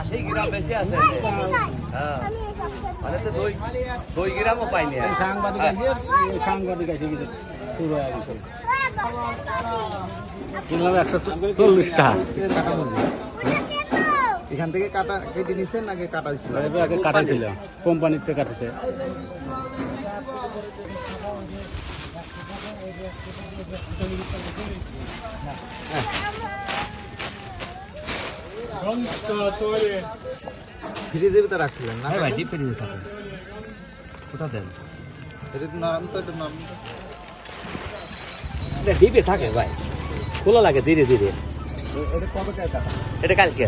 আশি গ্রাম বেশি আছে। হ্যাঁ। মানে তো দুই দুই গ্রামও পাইনি সাংবাদিক। আছে এই সাংবাদিক আছে কিছু শুরু হয়ে গেছে কিনলাম একশো চল্লিশ টাকা। কাটা এখান থেকে কাটা কেটে নিছেন নাকি কাটা ছিল এবার আগে কাটাইছিল কোম্পানির থেকে কাটেছে। ফ্রিজের ভিতরে রাখছিলেন না? হ্যাঁ ভাই ডিপ ফ্রিজে থাকে। কোথা দেন? এটা নরম তো এটা নরম এটা ডিপে থাকে ভাই। খোলা লাগে ধীরে ধীরে। এটা কবে কাটা এটা কালকে?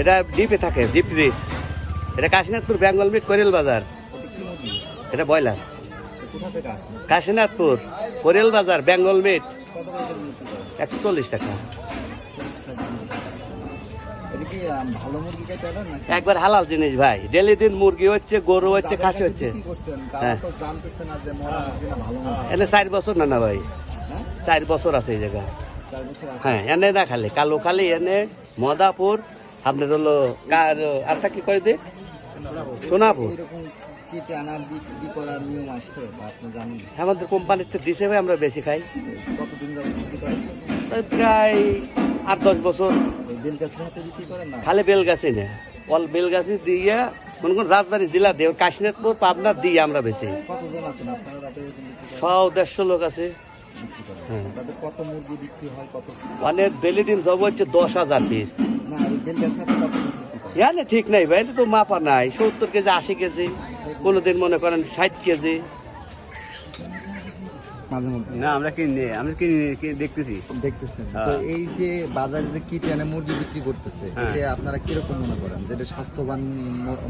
এটা ডিপে থাকে ডিপ ফ্রিজ এটা কাশীনাথপুর বেঙ্গল মিট কোরেল বাজার। এটা ব্রয়লার। কাশীনাথপুর কোরেল বাজার বেঙ্গল মিট? একশো চল্লিশ টাকা। একবার হালাল জিনিস ভাই। ডেলি দিন মুরগি হচ্ছে গরু হচ্ছে খাসি হচ্ছে। হ্যাঁ। এনে চার বছর না না ভাই? হ্যাঁ? চার বছর আছে এই জায়গা। হ্যাঁ এনে না খালি কালো খালি এনে মদাপুর আপনার হলো কার আরটা কি করে দে সোনাপুর। আমাদের কোম্পানিতে দিছে ভাই আমরা বেশি খাই। প্রায় আট দশ বছর। খালি বেলগাছি না? অল বেলগাছি দিয়ে মনে করুন রাজবাড়ি জেলা দিয়ে কাশীনাথপুর পাবনা দিয়ে আমরা বেশি সব দেড়শো লোক আছে। করেন। হ্যাঁ। অনেক ডেলি দিন জব হচ্ছে দশ হাজার পিস ঠিক নাই ভাই তো মাপা নাই। সত্তর কেজি আশি কেজি কোনোদিন মনে করেন ষাট কেজি। মাঝে মধ্যে। না আমরা কিনি আমি কিনি দেখতেছি। দেখতেছেন। তো এই যে বাজারে যে কিটে এনে মুরগি বিক্রি করতেছে। এটা আপনারা কীরকম মনে করেন? যেটা স্বাস্থ্যবান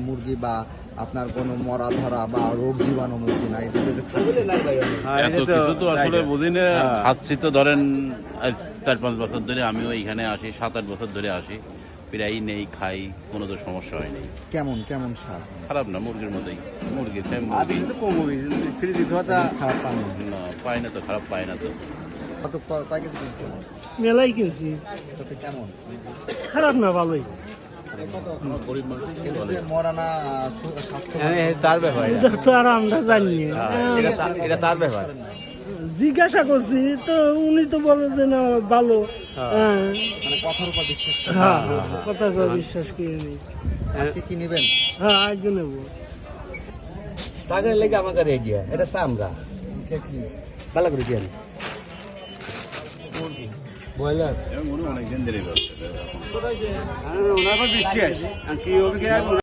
মুরগি বা আপনার কোনো মরা ধরা বা রোগ জীবাণু মুরগি না এটা হ্যাঁ, এত এটা কিছু তো আসলে বুঝি না। তো ধরেন চার পাঁচ বছর ধরে আমিও এখানে আসি সাত আট বছর ধরে আসি। প্রায়ই নেই খাই কোনো তো সমস্যা হয়নি কেমন কেমন স্বাদ খারাপ না মুরগির মতোই। মুরগি সেম মুরগি। কিন্তু কম হবে ফ্রিজে ধোয়াটা খারাপ পান। না। না পাই না তো খারাপ পাই না তো। কত কয় কেজি কিনছেন? মেলাই কিনছি। তাতে কেমন? খারাপ না ভালোই। হ্যাঁ, তার ব্যাপার। এটা। তো আর আমরা জানি না। হ্যাঁ, তার- এটা তার ব্যাপার। জিজ্ঞাসা করছি তো উনি তো বলে যে না ভালো। হ্যাঁ। মানে কথার উপর বিশ্বাস করে। হ্যাঁ কথা করে বিশ্বাস করে নেই আজকে কি নেবেন? হ্যাঁ আজ নেব। টাকা লেগে আমাকে রেডিয়া এটা এটা ভালো করে দিয়ে ব্রয়লার। অনেকদিন ধরে ওনার বিশ্বাস। কি হবে কি